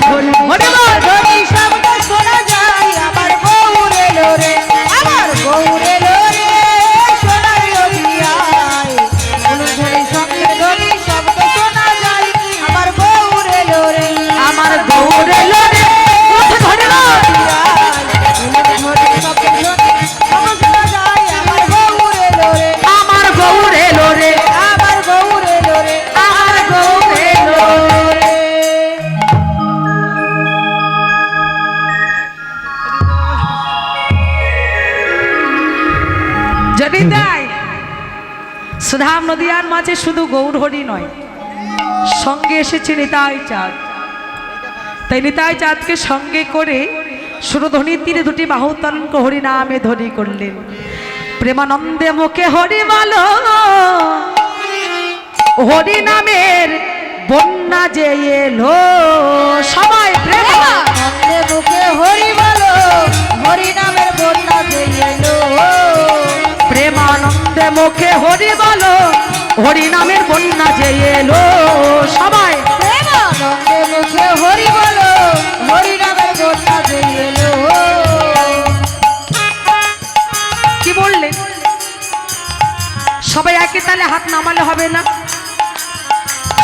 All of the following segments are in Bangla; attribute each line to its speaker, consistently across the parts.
Speaker 1: ওরে
Speaker 2: মাঝে শুধু গৌরহরি নয় সঙ্গে এসেছে নিতাই চাঁদ তাই নিতাই চাঁদকে সঙ্গে করে সুরধনির তীরে দুটি বাহুতনক হরি নামে ধরি করলেন প্রেমানন্দে মুখে হরি মালো হরি নামের বন্যা যে এলো সবাই প্রেমানন্দে
Speaker 1: মুখে হরি মালো হরি নামের বন্যা যে এলো
Speaker 2: আনন্দে মুখে হরি বলো হরি নামের বন্যা যে এলো সবাই
Speaker 1: মুখে হরি বলো হরি নামের বন্যা যে এলো
Speaker 2: কি বললে সবাই একে তালে হাত নামালে হবে না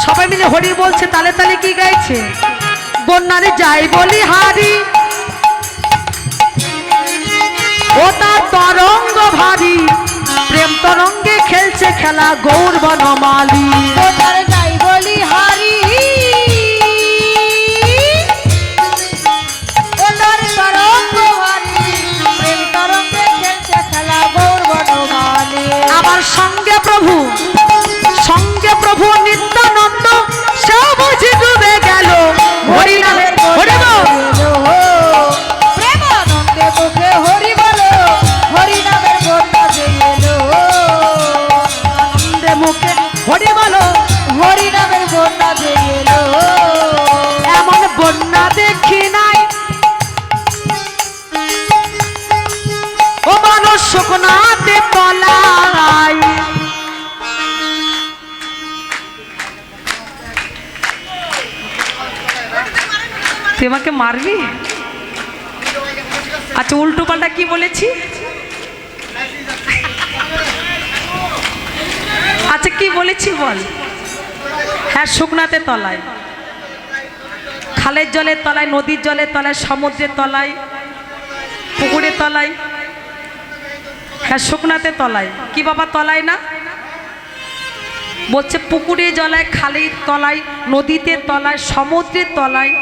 Speaker 2: সবাই মিলে হরি বলছে তালে তালে কি গাইছে বন্যারে যাই বলি হারি ও তার তরঙ্গ ভারী প্রেম তরঙ্গে খেলছে খেলা গৌর বনমালী তুই আমাকে মারবি আচ্ছা উল্টো পাল্টা কি বলেছি আচ্ছা কি বলেছি বল হ্যাঁ শুকনাতে তলায় খালের জলের তলায় নদীর জলের তলায় সমুদ্রের তলায় পুকুরের তলায় হ্যাঁ শুকনাতে তলায় কি বাবা তলায় না বলছে পুকুরে জলায় খালের তলায় নদীতে তলায় সমুদ্রের তলায়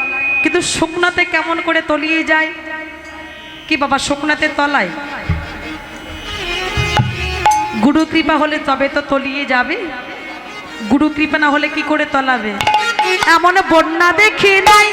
Speaker 2: কিন্তু শুকনাতে কেমন করে তলিয়ে যায় কি বাবা শুকনাতে তলায় গুরু কৃপা হলে তবে তো তলিয়ে যাবে গুরু কৃপা না হলে কি করে তলাবে
Speaker 1: এমন বন্যা দেখি নাই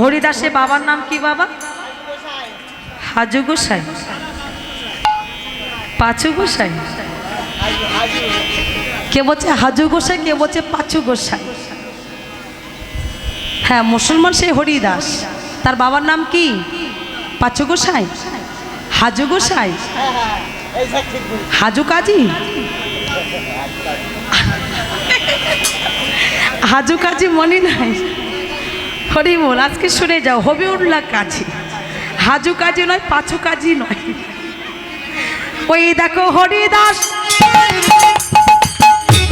Speaker 2: হরিদাসে বাবার নাম কি বাবা হাজু গোসাই পাঁচু গোসাই কে বলছে হাজু গোসাই কে বলছে পাঁচু গোসাই হ্যাঁ মুসলমান সে হরিদাস তার বাবার নাম কি পাঁচু গোসাই হাজু গোসাই হাজু কাজী হাজু কাজী মনে নাই হরিমোল আজকে শুনে যাও হবিউল্লাহ কাজী হাজু কাজী নয় পাঁচু কাজী নয়
Speaker 1: ওই দেখো হরিদাস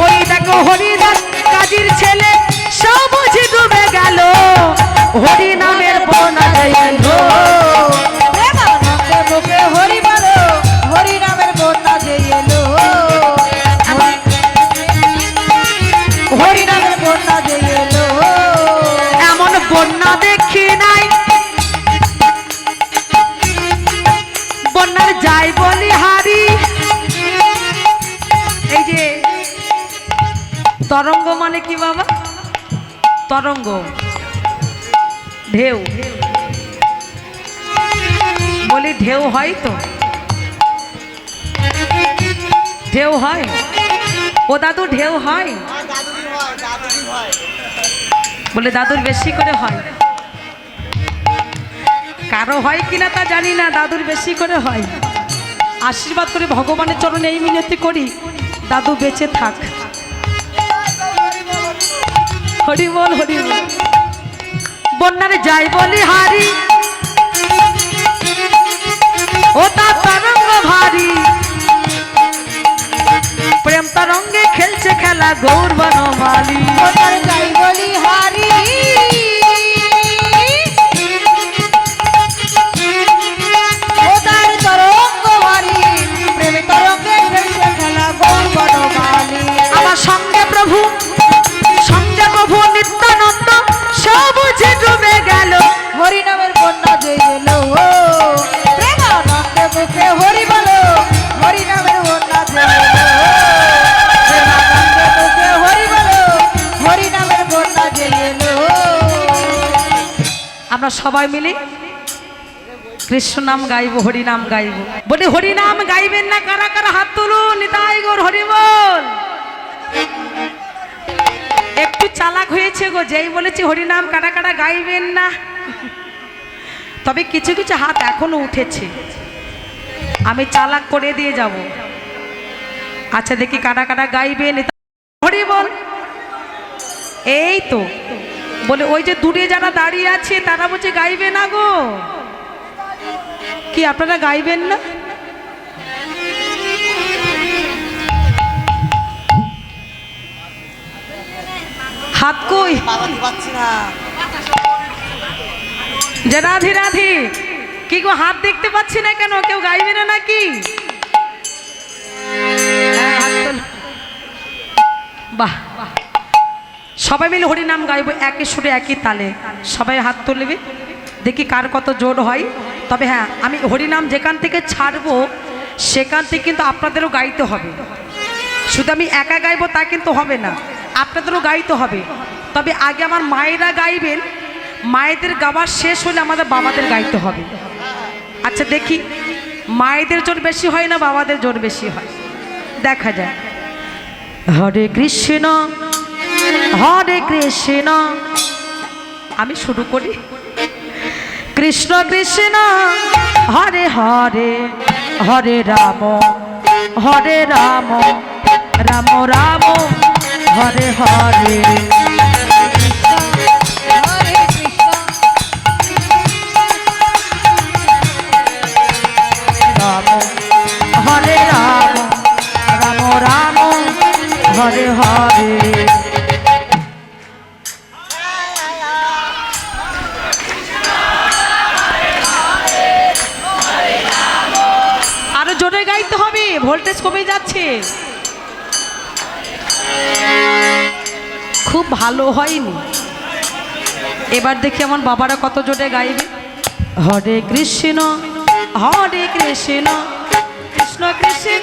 Speaker 1: ওই দেখো হরিদাস কাজীর ছেলে সব বুঝি ডুবে গেল হরি নামের বোনা
Speaker 2: তরঙ্গ ঢেউ বলি ঢেউ হয় তো ঢেউ হয় ও দাদু ঢেউ হয় বলে দাদুর বেশি করে হয় কারো হয় কিনা তা জানি না দাদুর বেশি করে হয় আশীর্বাদ করে ভগবানের চরণে এই মিনতি করি দাদু বেঁচে থাক হরি বল হরি বল
Speaker 1: বন্যারে যাই বলি হারি ও তার তরঙ্গ ভারী প্রেম তরঙ্গে খেলছে খেলা গৌর বনমালি ও তার যাই বলি হারি
Speaker 2: সবাই মিলে কৃষ্ণ নাম গাইব হরি নাম গাইব বলি হরি নাম গাইবেন না কারা কারা হাত তুলুন নিতাই গোর হরি বল একটু চালাক হয়েছে গো যেই বলেছি হরি নাম কারা কারা গাইবেন না তবে কিছু কিছু হাত এখনো উঠেছে আমি চালাক করে দিয়ে যাব আচ্ছা দেখি কারা কারা গাইবেন হরি বল এই তো বলে ওই যে দূরে যারা দাঁড়িয়ে আছে তারা বলছে গাইবে না গো কি আপনারা গাইবেন না হাত কই যে রাধি রাধি কি গো হাত দেখতে পাচ্ছি না কেন কেউ গাইবে না নাকি হ্যাঁ, বাহ বাহ সবাই মিলে হরি নাম গাইবো একই সুরে একই তালে সবাই হাত তুলবে দেখি কার কত জোর হয় তবে হ্যাঁ আমি হরিনাম যেখান থেকে ছাড়বো সেখান থেকে কিন্তু আপনাদেরও গাইতে হবে শুধু আমি একা গাইবো তা কিন্তু হবে না আপনাদেরও গাইতে হবে তবে আগে আমার মায়েরা গাইবেন মায়েদের গাওয়া শেষ হলে আমাদের বাবাদের গাইতে হবে আচ্ছা দেখি মায়েদের জোর বেশি হয় না বাবাদের জোর বেশি হয় দেখা যায় হরে কৃষ্ণ হরে কৃষ্ণ আমি শুরু করি কৃষ্ণ কৃষ্ণ হরে হরে হরে রাম হরে রাম রাম রাম হরে হরে হরে রাম রাম রাম হরে হরে ভোল্টেজ কমে যাচ্ছে খুব ভালো হয়নি এবার দেখি আমার বাবারা কত জোরে গাইবে হরে কৃষ্ণ হরে কৃষ্ণ কৃষ্ণ কৃষ্ণ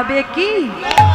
Speaker 2: sabe aqui?